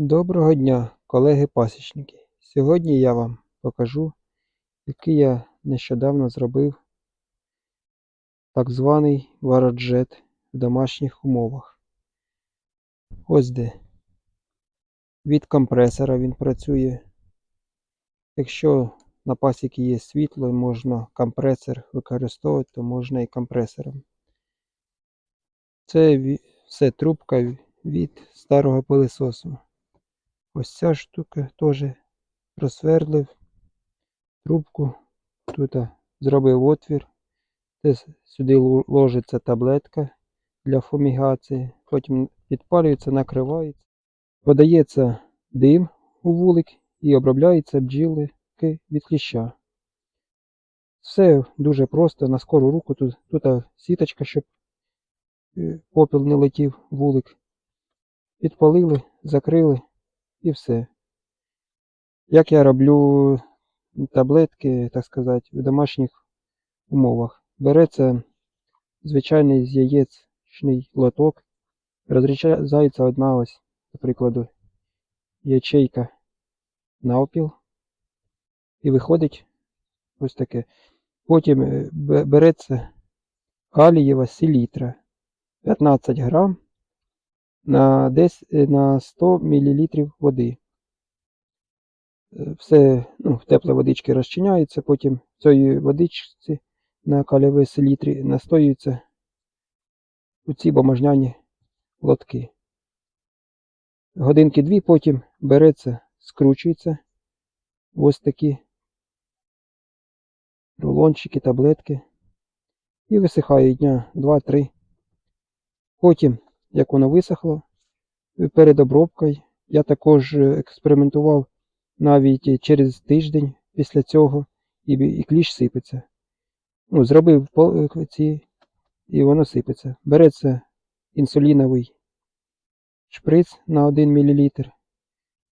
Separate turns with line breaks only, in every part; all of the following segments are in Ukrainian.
Доброго дня, колеги-пасічники! Сьогодні я вам покажу, який я нещодавно зробив так званий вароджет в домашніх умовах. Ось де від компресора він працює. Якщо на пасіки є світло і можна компресор використовувати, то можна і компресором. Це все трубка від старого пилисосу. Ось ця штука теж просверлив трубку. Тут зробив отвір. Сюди ложиться таблетка для фумігації. Потім підпалюється, накривається. Подається дим у вулик і обробляються бджілки від кліща. Все дуже просто, на скору руку. Тут, тут сіточка, щоб е, попіл не летів вулик. Підпалили, закрили і все. Як я роблю таблетки, так сказати, в домашніх умовах. Береться звичайний з яєчний лоток, розрізається одна ось, до прикладу, ячейка навпіл, і виходить ось таке. Потім е, береться калієва селітра 15 грам на, 10, е, на 100 мл води. Е, Все ну, в теплій водичці розчиняється, потім в цій водичці на калієвій селітрі настоюються у ці бумажняні лотки. Годинки дві потім береться, скручується ось такі рулончики, таблетки і висихає дня 2-3. Потім, як воно висохло, перед обробкою я також е, експериментував навіть через тиждень після цього і, і кліщ сипеться. Ну, зробив е, ці, і воно сипеться. Береться інсуліновий шприц на 1 мл,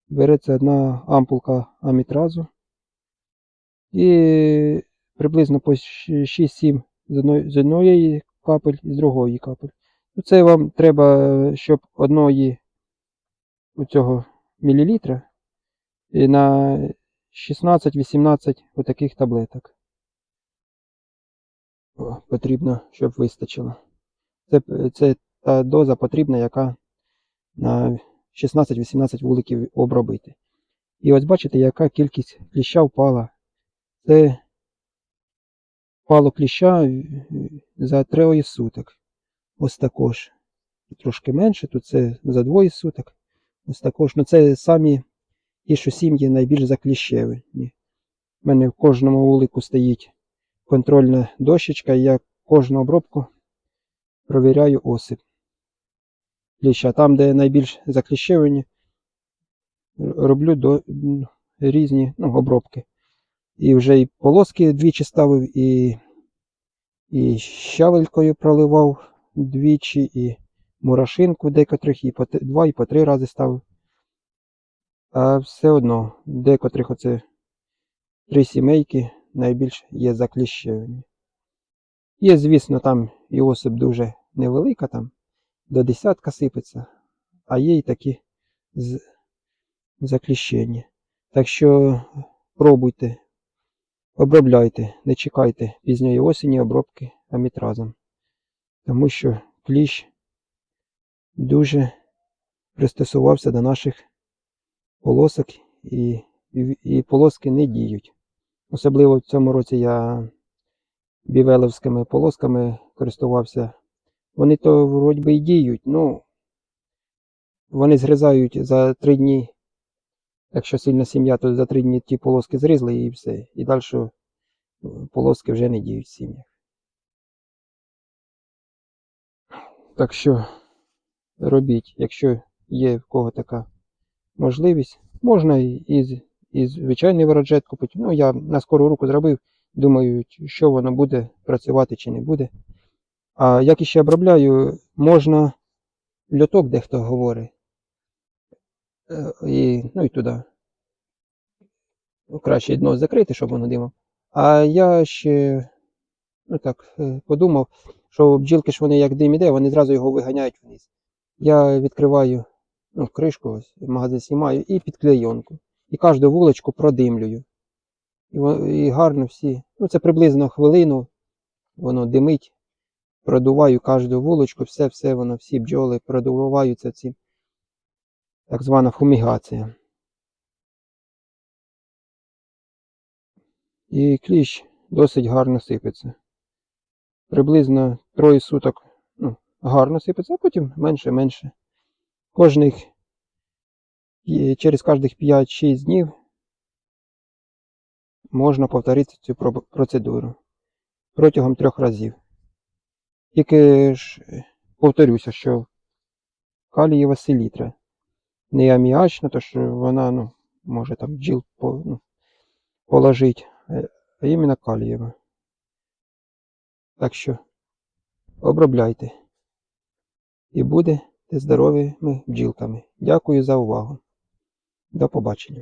береться одна ампулка амітразу і приблизно по 6-7 з одної капель і з другої капель. Ну, Це вам треба, щоб одної у цього мілілітра і на 16-18 отаких таблеток. О, потрібно, щоб вистачило. Це, це та доза потрібна, яка на 16-18 вуликів обробити. І ось бачите, яка кількість кліща впала. Це впало кліща е, за троє суток. Ось також. Трошки менше, тут це за двоє суток. Ось також. Ну це самі ті, що сім'ї найбільш закліщеві. У мене в кожному вулику стоїть контрольна дощечка, і я кожну обробку провіряю осип. Кліща. Там, де найбільш закліщевені, роблю до, різні ну, обробки. І вже і полоски двічі ставив, і, і щавелькою проливав двічі, і мурашинку декотрих, і по два, і по три рази ставив. А все одно, декотрих оце три сімейки найбільш є закліщені. Є, звісно, там і осип дуже невелика, там до десятка сипеться, а є і такі з... закліщені. Так що пробуйте, обробляйте, не чекайте пізньої осені обробки амітразом. Тому що кліщ дуже пристосувався до наших полосок і, і, і полоски не діють. Особливо в цьому році я бівелевськими полосками користувався. Вони то вроді би і діють, ну вони згризають за три дні. Якщо сильна сім'я, то за три дні ті полоски зрізали і все. І далі полоски вже не діють в сім'ях. Так що робіть, якщо є в кого така можливість, можна і, і, звичайний ворожет купити. Ну, я на скору руку зробив, думаю, що воно буде працювати чи не буде. А як іще обробляю, можна льоток, дехто говорить. Е, І, ну і туди. Краще дно закрити, щоб воно димав. А я ще ну так, е, подумав, що бджілки ж вони як дим іде, вони зразу його виганяють вниз. Я відкриваю ну, кришку ось, магазин знімаю і під клейонку. І кожну вуличку продимлюю. І, і гарно всі. Ну, це приблизно хвилину. Воно димить. Продуваю кожну вуличку, все, все воно, всі бджоли продуваються ці. Так звана фумігація. І кліщ досить гарно сипеться. Приблизно троє суток ну, гарно сипеться, а потім менше-менше. Кожних через кожних 5-6 днів можна повторити цю процедуру протягом трьох разів. Тільки ж е, повторюся, що калієва селітра. Не аміачна, то що вона ну, може там бджіл по, ну, положити, е, а іменно калієва. Так що обробляйте. І будете здоровими бджілками. Дякую за увагу. До побачення.